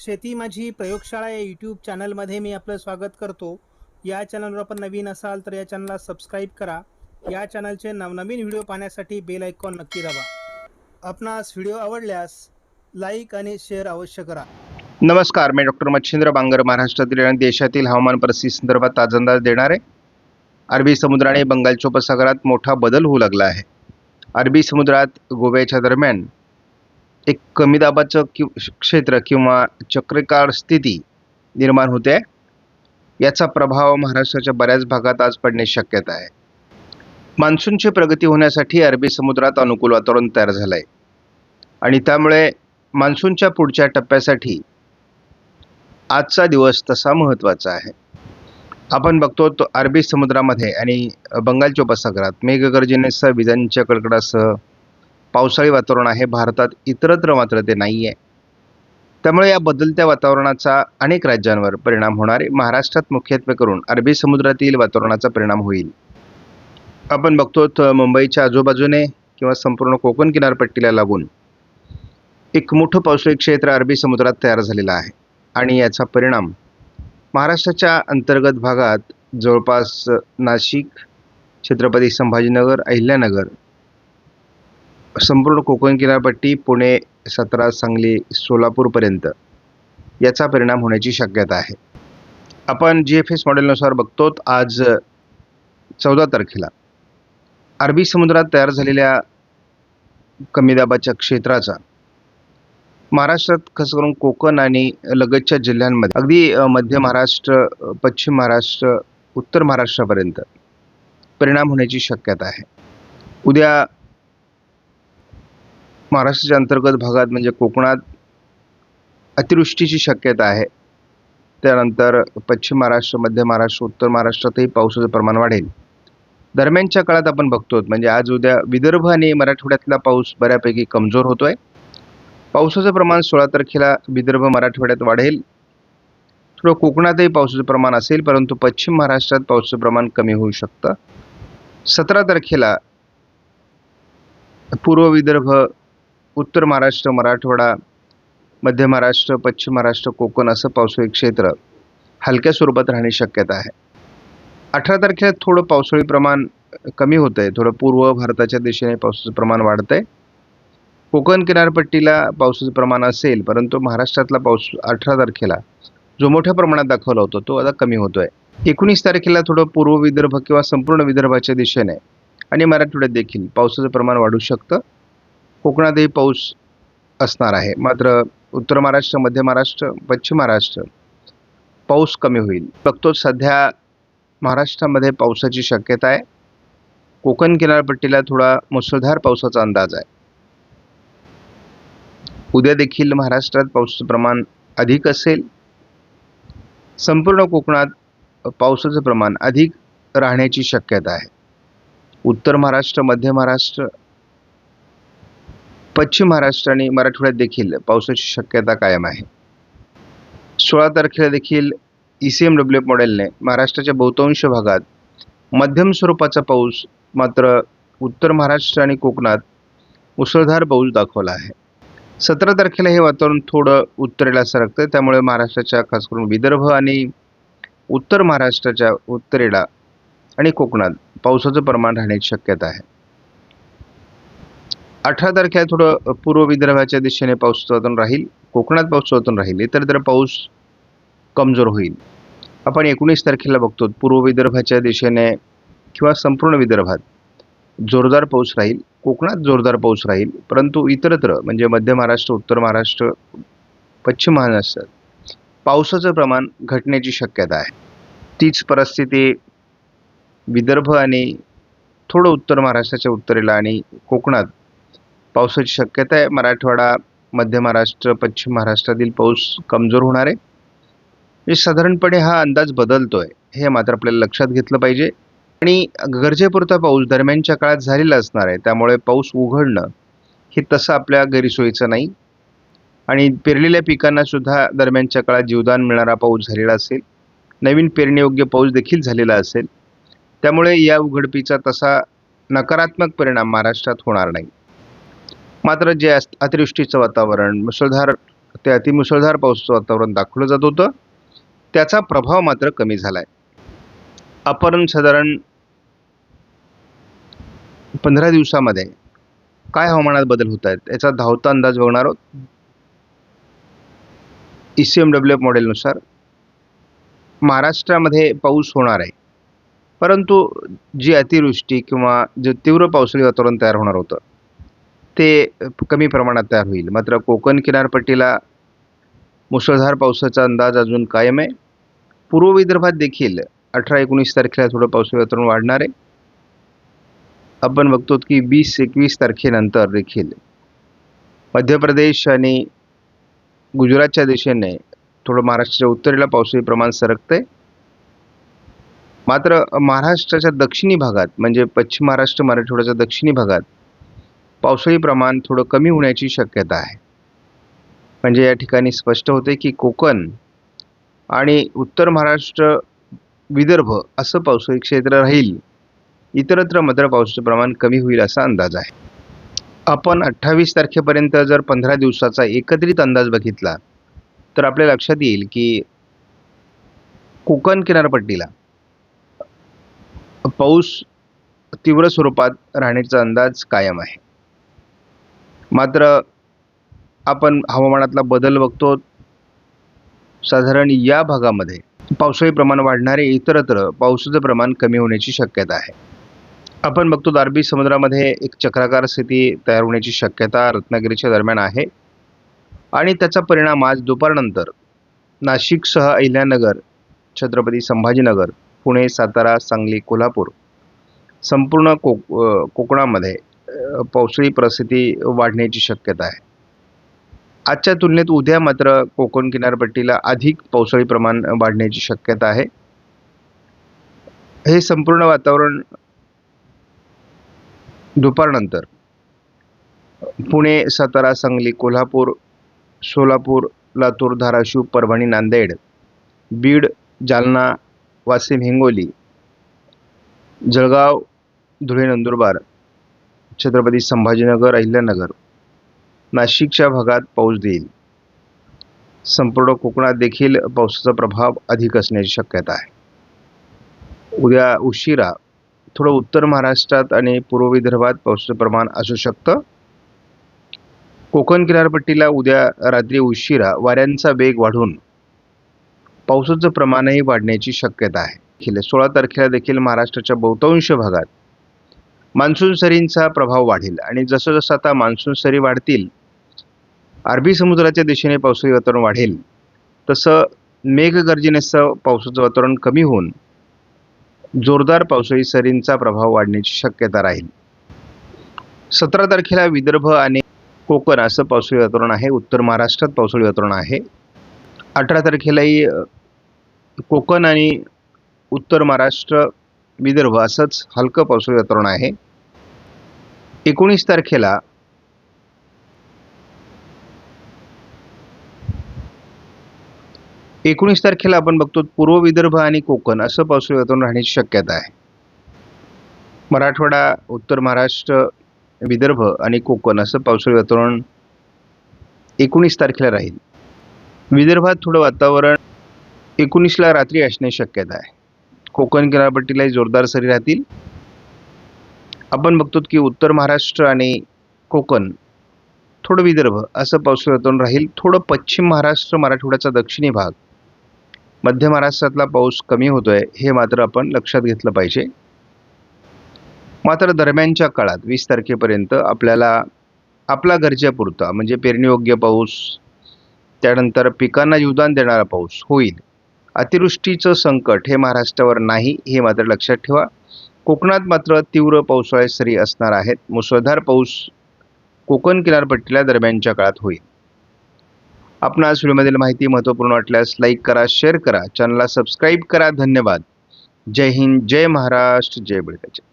शेती माझी प्रयोगशाळा या यूट्यूब चॅनलमध्ये मी आपलं स्वागत करतो. या चॅनलवर आपण नवीन असाल तर या चॅनलला सबस्क्राईब करा. या चॅनलचे नवनवीन व्हिडिओ पाहण्यासाठी बेल आयकॉन नक्की दाबा. आपणास व्हिडिओ आवडल्यास लाईक आणि शेअर अवश्य करा. नमस्कार मी डॉक्टर मच्छिंद्र बांगर महाराष्ट्रातील आणि देशातील हवामान परिस्थिती संदर्भात ताजा अंदाज देणार आहे अरबी समुद्र आणि बंगालच्या उपसागरात मोठा बदल होऊ लागला आहे. अरबी समुद्रात गोव्याच्या दरम्यान एक कमी दाबाचं कि क्षेत्र किंवा चक्रकार स्थिती निर्माण होते. याचा प्रभाव महाराष्ट्राच्या बऱ्याच भागात आज पडण्याची शक्यता आहे. मान्सूनची प्रगती होण्यासाठी अरबी समुद्रात अनुकूल वातावरण तयार झालं आहे आणि त्यामुळे मान्सूनच्या पुढच्या टप्प्यासाठी आजचा दिवस तसा महत्त्वाचा आहे. आपण बघतो तो अरबी समुद्रामध्ये आणि बंगालच्या उपसागरात मेघगर्जनेसह विजांच्या कडकडासह पावसाळी वातावरण आहे. भारतात इतरत्र मात्र ते नाही आहे त्यामुळे या बदलत्या वातावरणाचा अनेक राज्यांवर परिणाम होणार आहे. महाराष्ट्रात मुख्यत्वे करून अरबी समुद्रातील वातावरणाचा परिणाम होईल. आपण बघतो मुंबईच्या आजूबाजूने किंवा संपूर्ण कोकण किनारपट्टीला लागून एक मोठं पावसाळी क्षेत्र अरबी समुद्रात तयार झालेलं आहे. आणि याचा परिणाम महाराष्ट्राच्या अंतर्गत भागात जवळपास नाशिक छत्रपती संभाजीनगर अहिल्यानगर संपूर्ण कोकण किनारपट्टी पुणे सातारा सांगली सोलापूरपर्यंत याचा परिणाम होण्याची शक्यता आहे. आपण जी एफ एस मॉडेलनुसार बघतो आज चौदा तारखेला. अरबी समुद्रात तयार झालेल्या कमी दाबाच्या क्षेत्राचा महाराष्ट्रात खास करून कोकण आणि लगतच्या जिल्ह्यांमध्ये अगदी मध्य महाराष्ट्र पश्चिम महाराष्ट्र उत्तर महाराष्ट्रापर्यंत परिणाम होण्याची शक्यता आहे. उद्या महाराष्ट्राच्या अंतर्गत भागात म्हणजे कोकणात अतिवृष्टीची शक्यता आहे. त्यानंतर पश्चिम महाराष्ट्र मध्य महाराष्ट्र उत्तर महाराष्ट्रातही पावसाचं प्रमाण वाढेल. दरम्यानच्या काळात आपण बघतो म्हणजे आज उद्या विदर्भ आणि मराठवाड्यातला पाऊस बऱ्यापैकी कमजोर होतोय. पावसाचं प्रमाण सोळा तारखेला विदर्भ मराठवाड्यात वाढेल. थोडं कोकणातही पावसाचं प्रमाण असेल परंतु पश्चिम महाराष्ट्रात पावसाचं प्रमाण कमी होऊ शकतं. सतरा तारखेला पूर्व विदर्भ उत्तर महाराष्ट्र मराठवाडा मध्य महाराष्ट्र पश्चिम महाराष्ट्र कोकण असं पावसाळी क्षेत्र हलक्या स्वरूपात राहण्याची शक्यता आहे. अठरा तारखेला थोडं पावसाळी प्रमाण कमी होतं आहे थोडं पूर्व भारताच्या दिशेने पावसाचं प्रमाण वाढतं आहे कोकण किनारपट्टीला पावसाचं प्रमाण असेल परंतु महाराष्ट्रातला पाऊस अठरा तारखेला जो मोठ्या प्रमाणात दाखवला होता तो आता कमी होतोय. एकोणीस तारखेला थोडं पूर्व विदर्भ किंवा संपूर्ण विदर्भाच्या दिशेने आणि मराठवाड्यात देखील पावसाचं प्रमाण वाढू शकतं. कोकणातही पाऊस असणार आहे. मात्र उत्तर महाराष्ट्र मध्य महाराष्ट्र पश्चिम महाराष्ट्र पाऊस कमी होईल. बघतो सध्या महाराष्ट्रामध्ये पावसाची शक्यता आहे. कोकण किनारपट्टीला थोडा मुसळधार पावसाचा अंदाज आहे. उद्या देखील महाराष्ट्रात पावसाचं प्रमाण अधिक असेल. संपूर्ण कोकणात पावसाचं प्रमाण अधिक राहण्याची शक्यता आहे. उत्तर महाराष्ट्र मध्य महाराष्ट्र पश्चिम महाराष्ट्र आणि मराठवाड्यात देखील पावसाची शक्यता कायम आहे. सोळा तारखेला देखील E C M W F मॉडेलने महाराष्ट्राच्या बहुतांश भागात मध्यम स्वरूपाचा पाऊस मात्र उत्तर महाराष्ट्र आणि कोकणात मुसळधार पाऊस दाखवला आहे. सतरा तारखेला हे वातावरण थोडं उत्तरेला सरकतं त्यामुळे महाराष्ट्राच्या खास करून विदर्भ आणि उत्तर महाराष्ट्राच्या उत्तरेला आणि कोकणात पावसाचं प्रमाण राहण्याची शक्यता आहे. अठरा तारखेला थोडं पूर्व विदर्भाच्या दिशेने पाऊस वातावरण राहील कोकणात पाऊस वातावरण राहील इतर तर पाऊस कमजोर होईल. आपण एकोणीस तारखेला बघतो पूर्व विदर्भाच्या दिशेने किंवा संपूर्ण विदर्भात जोरदार पाऊस राहील कोकणात जोरदार पाऊस राहील परंतु इतरत्र म्हणजे मध्य महाराष्ट्र उत्तर महाराष्ट्र पश्चिम महाराष्ट्रात पावसाचं प्रमाण घटण्याची शक्यता आहे. तीच परिस्थिती विदर्भ आणि थोडं उत्तर महाराष्ट्राच्या उत्तरेला आणि कोकणात पावसाची शक्यता आहे. मराठवाडा मध्य महाराष्ट्र पश्चिम महाराष्ट्रातील पाऊस कमजोर होणार आहे. म्हणजे साधारणपणे हा अंदाज बदलतोय. हे मात्र आपल्याला लक्षात घेतलं पाहिजे. आणि गरजेपुरता पाऊस दरम्यानच्या काळात झालेला असणार आहे. त्यामुळे पाऊस उघडणं हे तसं आपल्या गैरसोयीचं नाही. आणि पेरलेल्या पिकांना सुद्धा दरम्यानच्या काळात जीवदान मिळणारा पाऊस झालेला असेल. नवीन पेरणीयोग्य पाऊस देखील झालेला असेल. त्यामुळे या उघडपीचा तसा नकारात्मक परिणाम महाराष्ट्रात होणार नाही. मात्र जे अस- अतिवृष्टीचं वातावरण मुसळधार ते अतिमुसळधार पावसाचं वातावरण दाखवलं जात होतं त्याचा प्रभाव मात्र कमी झाला आहे आपण साधारण पंधरा दिवसामध्ये काय हवामानात बदल होत आहेत याचा धावता अंदाज बघणार आहोत. E C M W F मॉडेलनुसार महाराष्ट्रामध्ये पाऊस होणार आहे परंतु जी अतिवृष्टी किंवा जे तीव्र पावसाळी वातावरण तयार होणार होतं ते कमी प्रमाणात तयार होईल. मात्र कोकण किनारपट्टीला मुसळधार पावसाचा अंदाज अजून कायम आहे. पूर्व विदर्भात देखील अठरा एकोणीस तारखेला थोडं पावसाळी वातावरण वाढणार आहे. आपण बघतो की वीस एकवीस तारखेनंतर देखील मध्य प्रदेश आणि गुजरातच्या दिशेने थोडं महाराष्ट्राच्या उत्तरेला पावसाळी प्रमाण सरकते मात्र महाराष्ट्राच्या दक्षिणी भागात म्हणजे पश्चिम महाराष्ट्र मराठवाड्याच्या दक्षिणी भागात पावसाळी प्रमाण थोडं कमी होण्याची शक्यता आहे. म्हणजे या ठिकाणी स्पष्ट होते की कोकण आणि उत्तर महाराष्ट्र विदर्भ असं पावसाळी क्षेत्र राहील. इतरत्र मात्र पावसाचं प्रमाण कमी होईल असा अंदाज आहे. आपण अठ्ठावीस तारखेपर्यंत जर पंधरा दिवसाचा एकत्रित अंदाज बघितला तर आपल्या लक्षात येईल की कोकण किनारपट्टीला पाऊस तीव्र स्वरूपात राहण्याचा अंदाज कायम आहे. मात्र आपण हवामानातला बदल बघतो साधारण या भागामध्ये पावसाळी प्रमाण वाढणारे इतरत्र पावसाचं प्रमाण कमी होण्याची शक्यता आहे. आपण बघतो अरबी समुद्रामध्ये एक चक्राकार स्थिती तयार होण्याची शक्यता रत्नागिरीच्या दरम्यान आहे आणि त्याचा परिणाम आज दुपारनंतर नाशिकसह अहिल्यानगर छत्रपती संभाजीनगर पुणे सातारा सांगली कोल्हापूर संपूर्ण कोक कोकणामध्ये पावसाळी परिस्थिती वाढण्याची शक्यता आहे. आजच्या तुलनेत उद्या मात्र कोकण किनारपट्टीला अधिक पावसाळी प्रमाण वाढण्याची शक्यता आहे. हे संपूर्ण वातावरण दुपारनंतर पुणे सातारा सांगली कोल्हापूर सोलापूर लातूर धाराशिव परभणी नांदेड बीड जालना वाशिम हिंगोली जळगाव धुळे नंदुरबार छत्रपती संभाजीनगर अहिल्यानगर. नाशिकच्या भागात पाऊस देईल. संपूर्ण कोकणात देखील पावसाचा प्रभाव अधिक असण्याची शक्यता आहे. उद्या उशिरा थोडं उत्तर महाराष्ट्रात आणि पूर्व विदर्भात पावसाचं प्रमाण असू शकतं. कोकण किनारपट्टीला उद्या रात्री उशिरा वाऱ्यांचा वेग वाढून पावसाचं प्रमाणही वाढण्याची शक्यता आहे. सोळा तारखेला देखील महाराष्ट्राच्या बहुतांश भागात मान्सून सरींचा प्रभाव वाढेल आणि जसं जसं आता मान्सून सरी वाढतील अरबी समुद्राच्या दिशेने पावसाळी वातावरण वाढेल तसं मेघगर्जनेसह पावसाचं वातावरण कमी होऊन जोरदार पावसाळी सरींचा प्रभाव वाढण्याची शक्यता राहील. सतरा तारखेला विदर्भ आणि कोकण असं पावसाळी वातावरण आहे उत्तर महाराष्ट्रात पावसाळी वातावरण आहे. अठरा तारखेलाही कोकण आणि उत्तर महाराष्ट्र विदर्भ असंच हलकं पावसाळी वातावरण आहे. एकोणीस तारखेला एकोणीस तारखेला आपण बघतो पूर्व विदर्भ आणि कोकण असं पावसाळी वातावरण राहण्याची शक्यता आहे. मराठवाडा उत्तर महाराष्ट्र विदर्भ आणि कोकण असं पावसाळी वातावरण एकोणीस तारखेला राहील. विदर्भात थोडं वातावरण एकोणीसला रात्री असण्याची शक्यता आहे. कोकण किनारपट्टीलाही जोरदार सरी राहतील. आपण बघतो की उत्तर महाराष्ट्र आणि कोकण थोडं विदर्भ असं पावसाळ्यातून राहील. थोडं पश्चिम महाराष्ट्र मराठवाड्याचा दक्षिणी भाग. मध्य महाराष्ट्रातला पाऊस कमी होतोय हे मात्र आपण लक्षात घेतलं पाहिजे. मात्र दरम्यानच्या काळात वीस तारखेपर्यंत आपल्याला आपला गरजेपुरता म्हणजे पेरणीयोग्य पाऊस त्यानंतर पिकांना जीवदान देणारा पाऊस होईल. अतिवृष्टीचं संकट हे महाराष्ट्रावर नाही हे मात्र लक्षात ठेवा. कोकणात मात्र तीव्र पावसाळ्यात सरी असणार आहेत. मुसळधार पाऊस कोकण किनारपट्टीला दरम्यानच्या काळात होईल. आपणास व्हिडिओमधील माहिती महत्त्वपूर्ण वाटल्यास लाईक करा शेअर करा. चॅनलला सबस्क्राईब करा. धन्यवाद. जय हिंद जय महाराष्ट्र जय बळकाचे